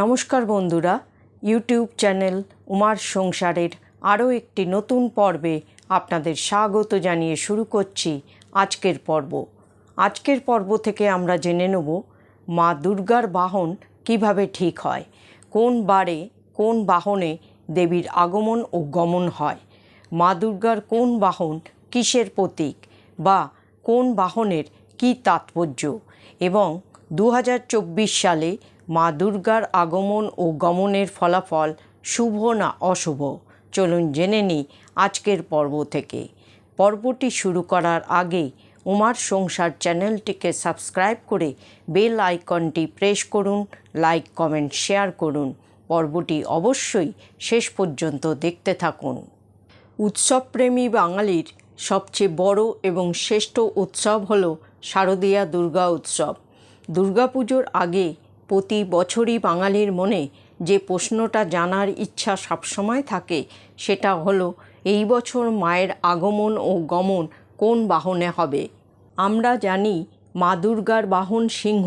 নমস্কার বন্ধুরা, YouTube channel উমার সংসারের আরও একটি নতুন পর্বে আপনাদের স্বাগত জানিয়ে শুরু করছি আজকের পর্ব। আজকের পর্ব থেকে আমরা জেনে নেব মা দুর্গার বাহন কীভাবে ঠিক হয়, কোন বারে কোন বাহনে দেবীর আগমন ও গমন হয়, মা দুর্গার কোন বাহন কিসের প্রতীক বা কোন বাহনের কী তাৎপর্য এবং দু হাজার চব্বিশ সালে মা দুর্গার আগমন ও গমনের ফলাফল শুভ না অশুভ? চলুন জেনে নিই আজকের পর্ব থেকে। পর্বটি শুরু করার আগে উমার সংসার চ্যানেলটিকে সাবস্ক্রাইব করে বেল আইকনটি প্রেস করুন, লাইক, কমেন্ট, শেয়ার করুন। পর্বটি অবশ্যই শেষ পর্যন্ত দেখতে থাকুন। উৎসবপ্রেমী বাঙালির সবচেয়ে বড় এবং শ্রেষ্ঠ উৎসব হল শারদীয়া দুর্গা উৎসব। দুর্গাপুজোর আগে প্রতি বছরই বাঙালির মনে যে প্রশ্নটা জানার ইচ্ছা সবসময় থাকে, সেটা হলো, এই বছর মায়ের আগমন ও গমন কোন বাহনে হবে? আমরা জানি মা দুর্গার বাহন সিংহ,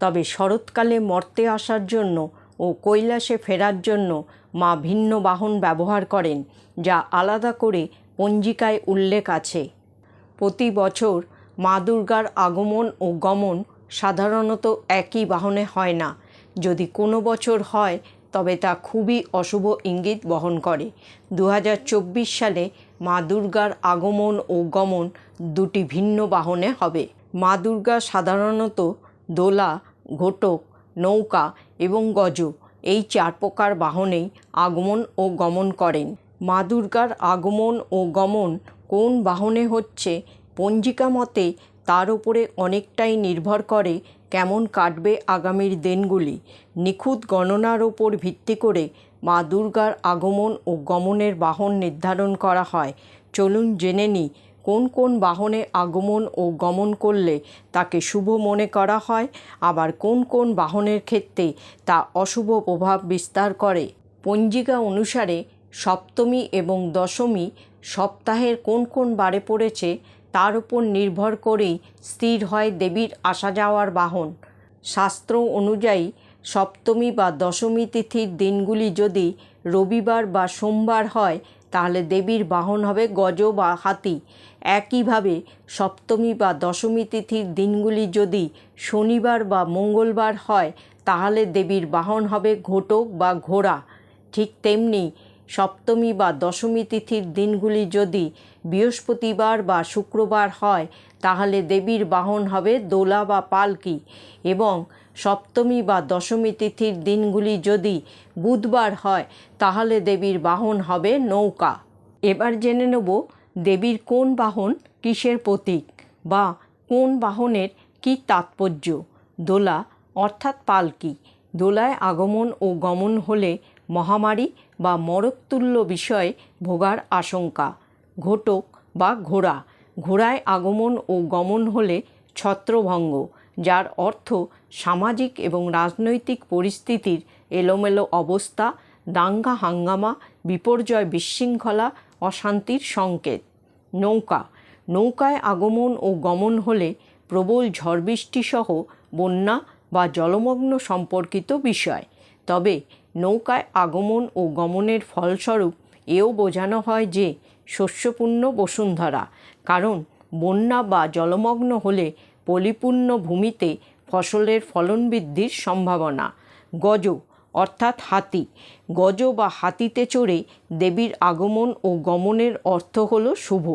তবে শরৎকালে মর্তে আসার জন্য ও কৈলাসে ফেরার জন্য মা ভিন্ন বাহন ব্যবহার করেন, যা আলাদা করে পঞ্জিকায় উল্লেখ আছে। প্রতি বছর মা দুর্গার আগমন ও গমন সাধারণত একই বাহনে হয় না। যদি কোনো বছর হয়, তবে তা খুবই অশুভ ইঙ্গিত বহন করে। দু হাজার চব্বিশ সালে মা দুর্গার আগমন ও গমন দুটি ভিন্ন বাহনে হবে। মা দুর্গা সাধারণত দোলা, ঘোটক, নৌকা এবং গজ এই চার প্রকার বাহনেই আগমন ও গমন করেন। মা দুর্গার আগমন ও গমন কোন বাহনে হচ্ছে পঞ্জিকা মতে তার উপরে অনেকটাই নির্ভর করে কেমন কাটবে আগামীর দিনগুলি। নিখুঁত গণনার ওপর ভিত্তি করে মা দুর্গার আগমন ও গমনের বাহন নির্ধারণ করা হয়। চলুন জেনে নিই, কোন কোন বাহনে আগমন ও গমন করলে তাকে শুভ মনে করা হয়, আবার কোন কোন বাহনের ক্ষেত্রে তা অশুভ প্রভাব বিস্তার করে। পঞ্জিকা অনুসারে সপ্তমী এবং দশমী সপ্তাহের কোন কোন বারে পড়েছে তার উপর নির্ভর করেই স্থির হয় দেবীর আসা যাওয়ার বাহন। শাস্ত্র অনুযায়ী সপ্তমী বা দশমী তিথির দিনগুলি যদি রবিবার বা সোমবার হয়, তাহলে দেবীর বাহন হবে গজ বা হাতি। একইভাবে সপ্তমী বা দশমী তিথির দিনগুলি যদি শনিবার বা মঙ্গলবার হয়, তাহলে দেবীর বাহন হবে ঘোটক বা ঘোড়া। ঠিক তেমনি সপ্তমী বা দশমী তিথির দিনগুলি যদি বৃহস্পতিবার বা শুক্রবার হয়, তাহলে দেবীর বাহন হবে দোলা বা পালকি এবং সপ্তমী বা দশমী তিথির দিনগুলি যদি বুধবার হয়, তাহলে দেবীর বাহন হবে নৌকা। এবার জেনে নেব দেবীর কোন বাহন কিসের প্রতীক বা কোন বাহনের কী তাৎপর্য, দোলা অর্থাৎ পালকি। দোলায় আগমন ও গমন হলে মহামারী বা মরকতুল্য বিষয়ে ভোগার আশঙ্কা, ঘোটক বা ঘোড়া। ঘোড়ায় আগমন ও গমন হলে ছত্রভঙ্গ, যার অর্থ সামাজিক এবং রাজনৈতিক পরিস্থিতির এলোমেলো অবস্থা, দাঙ্গা হাঙ্গামা, বিপর্যয় বিশৃঙ্খলা, অশান্তির সংকেত। নৌকা, নৌকায় আগমন ও গমন হলে প্রবল ঝড় বৃষ্টিসহ বন্যা বা জলমগ্ন সম্পর্কিত বিষয়। তবে নৌকায় আগমন ও গমনের ফলস্বরূপ এও বোঝানো হয় যে শস্যপূর্ণ বসুন্ধরা, কারণ বন্যা বা জলমগ্ন হলে পলিপূর্ণ ভূমিতে ফসলের ফলন বৃদ্ধির সম্ভাবনা। গজ, অর্থাৎ হাতি, গজ বা হাতিতে চড়ে দেবীর আগমন ও গমনের অর্থ হল শুভ।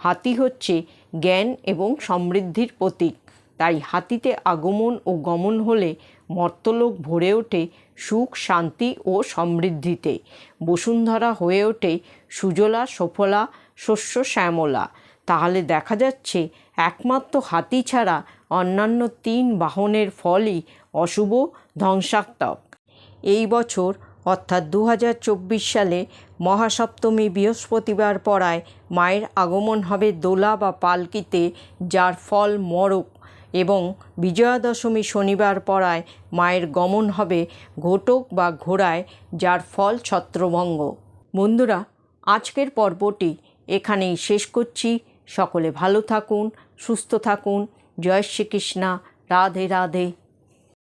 হাতি হচ্ছে জ্ঞান এবং সমৃদ্ধির প্রতীক। তাই হাতিতে আগমন ও গমন হলে মর্তলোক ভরে ওঠে সুখ, শান্তি ও সমৃদ্ধিতে। বসুন্ধরা হয়ে ওঠে সুজলা, সফলা, শস্য, শ্যামলা। তাহলে দেখা যাচ্ছে একমাত্র হাতি ছাড়া অন্যান্য তিন বাহনের ফলই অশুভ ধ্বংসাত্মক। এই বছর, অর্থাৎ দু হাজার চব্বিশ সালে মহাসপ্তমী বৃহস্পতিবার পড়ায় মায়ের আগমন হবে দোলা বা পালকিতে, যার ফল মরক। এবং বিজয়া দশমী শনিবার পড়ায় মায়ের গমন হবে ঘোটক বা ঘোড়ায়, যার ফল ছত্রভঙ্গ। বন্ধুরা, আজকের পর্বটি এখানেই শেষ করছি। সকলে ভালো থাকুন, সুস্থ থাকুন। জয় শ্রীকৃষ্ণা। রাধে রাধে।